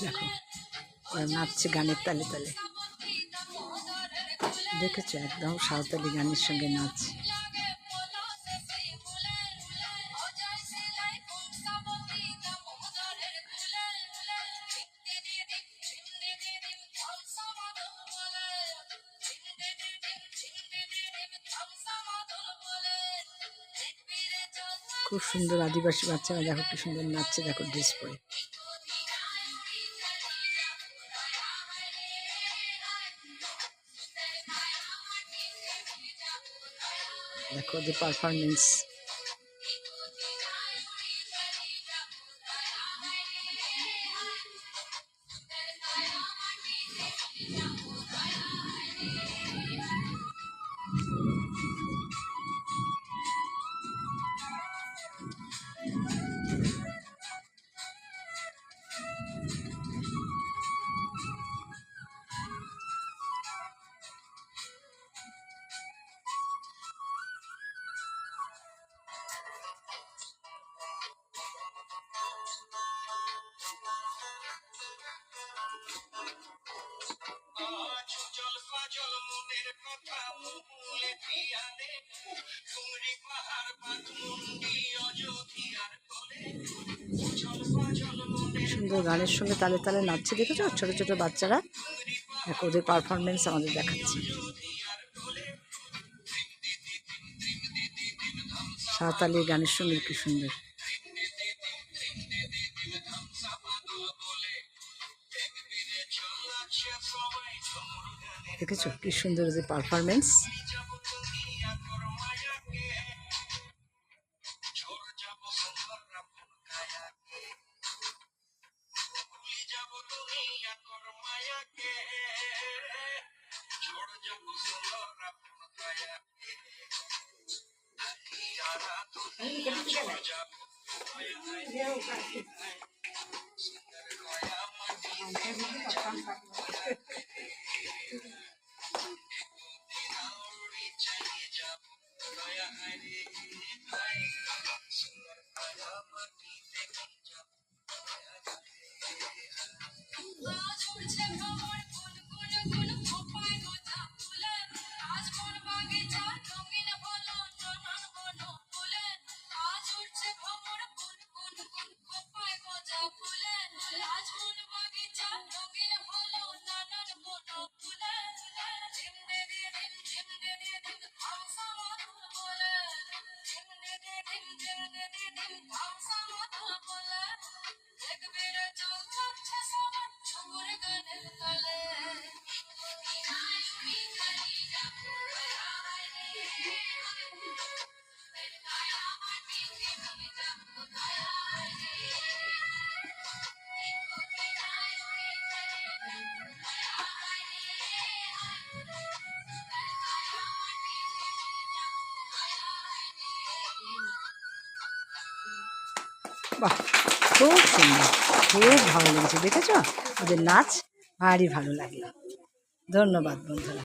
দেখো নাচছে গানের তালে তালে। দেখেছ? একদম সাঁওতালি গানের সঙ্গে নাচ খুব সুন্দর আদিবাসী বাচ্চারা দেখো কি সুন্দর নাচছে দেখো ড্রেস পরে। দেখো ওদের পারফরমেন্স সুন্দর গানের সঙ্গে তালে তালে নাচছে, দেখেছ? ছোট ছোট বাচ্চারা। দেখো, ওদের পারফরমেন্স আমাদের দেখাচ্ছে। সাঁওতালি গানের সঙ্গে কি সুন্দর। দেখেছ কি সুন্দর যে performance làm thêm món và con sạch বাহ খুব সুন্দর খুব ভালো লেগেছে দেখেছ? ওদের নাচ ভারী ভালো লাগল। ধন্যবাদ বন্ধুরা।